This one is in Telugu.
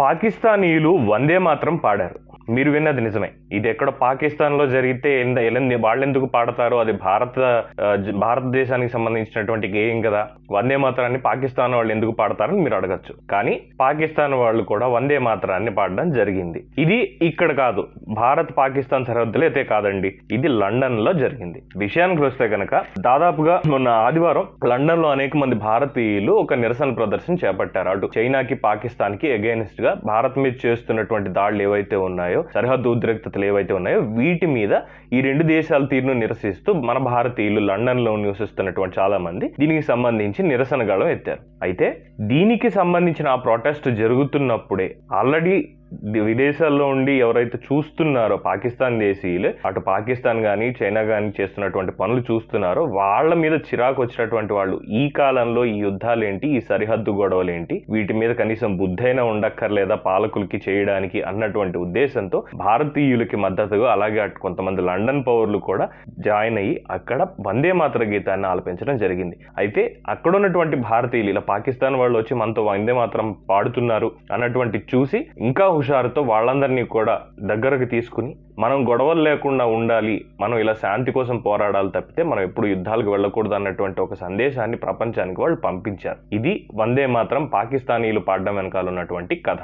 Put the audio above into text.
పాకిస్తానీయులు వందే మాత్రం పాడారు. మీరు విన్నది నిజమే. ఇది ఎక్కడ పాకిస్తాన్లో జరిగితే ఎంద- ఎలంది- వాళ్ళెందుకు పాడతారో అది భారత భారతదేశానికి సంబంధించినటువంటి గేయం కదా. వందే మాత్రాన్ని పాకిస్తాన్ వాళ్ళు ఎందుకు పాడతారని మీరు అడగచ్చు. కానీ పాకిస్తాన్ వాళ్ళు కూడా వందే మాత్రాన్ని పాడడం జరిగింది. ఇది ఇక్కడ కాదు. భారత్ పాకిస్తాన్ సరిహద్దులు అయితే కాదండి. ఇది లండన్లో జరిగింది. విషయానికి వస్తే కనుక దాదాపుగా మొన్న ఆదివారం లండన్లో అనేక మంది భారతీయులు ఒక నిరసన ప్రదర్శన చేపట్టారు. అటు చైనాకి పాకిస్తాన్కి అగేనిస్ట్గా భారత్ మీద చేస్తున్నటువంటి దాడులు ఏవైతే ఉన్నాయో సరిహద్దు ఉద్రిక్తతలు ఏవైతే ఉన్నాయో వీటి మీద ఈ రెండు దేశాల తీరును నిరసిస్తూ మన భారతీయులు లండన్లో నివసిస్తున్నటువంటి చాలా మంది దీనికి సంబంధించి నిరసన గళం ఎత్తారు. అయితే దీనికి సంబంధించిన ఆ ప్రొటెస్ట్ జరుగుతున్నప్పుడే ఆల్రెడీ విదేశాల్లో ఉండి ఎవరైతే చూస్తున్నారో పాకిస్తాన్ దేశీయులు అటు పాకిస్తాన్ కానీ చైనా కానీ చేస్తున్నటువంటి పనులు చూస్తున్నారో వాళ్ళ మీద చిరాకు వచ్చినటువంటి వాళ్ళు ఈ కాలంలో ఈ యుద్ధాలేంటి ఈ సరిహద్దు గొడవలేంటి వీటి మీద కనీసం బుద్ధైనా ఉండక్కర్లేదా పాలకులకి చేయడానికి అన్నటువంటి ఉద్దేశంతో భారతీయులకి మద్దతుగా అలాగే అటు కొంతమంది లండన్ పౌరులు కూడా జాయిన్ అయ్యి అక్కడ వందే మాత్ర గీతాన్ని ఆలపించడం జరిగింది. అయితే అక్కడ ఉన్నటువంటి భారతీయులు ఇలా పాకిస్తాన్ వాళ్ళు వచ్చి మనతో వందే మాత్రం పాడుతున్నారు అన్నటువంటి చూసి ఇంకా హుషారుతో వాళ్ళందరినీ కూడా దగ్గరకు తీసుకుని మనం గొడవలు లేకుండా ఉండాలి మనం ఇలా శాంతి కోసం పోరాడాలి తప్పితే మనం ఎప్పుడు యుద్ధాలకు వెళ్ళకూడదు అన్నటువంటి ఒక సందేశాన్ని ప్రపంచానికి వాళ్ళు పంపించారు. ఇది వందే మాత్రం పాకిస్తానీలు పాడడం వెనకాల ఉన్నటువంటి కథ.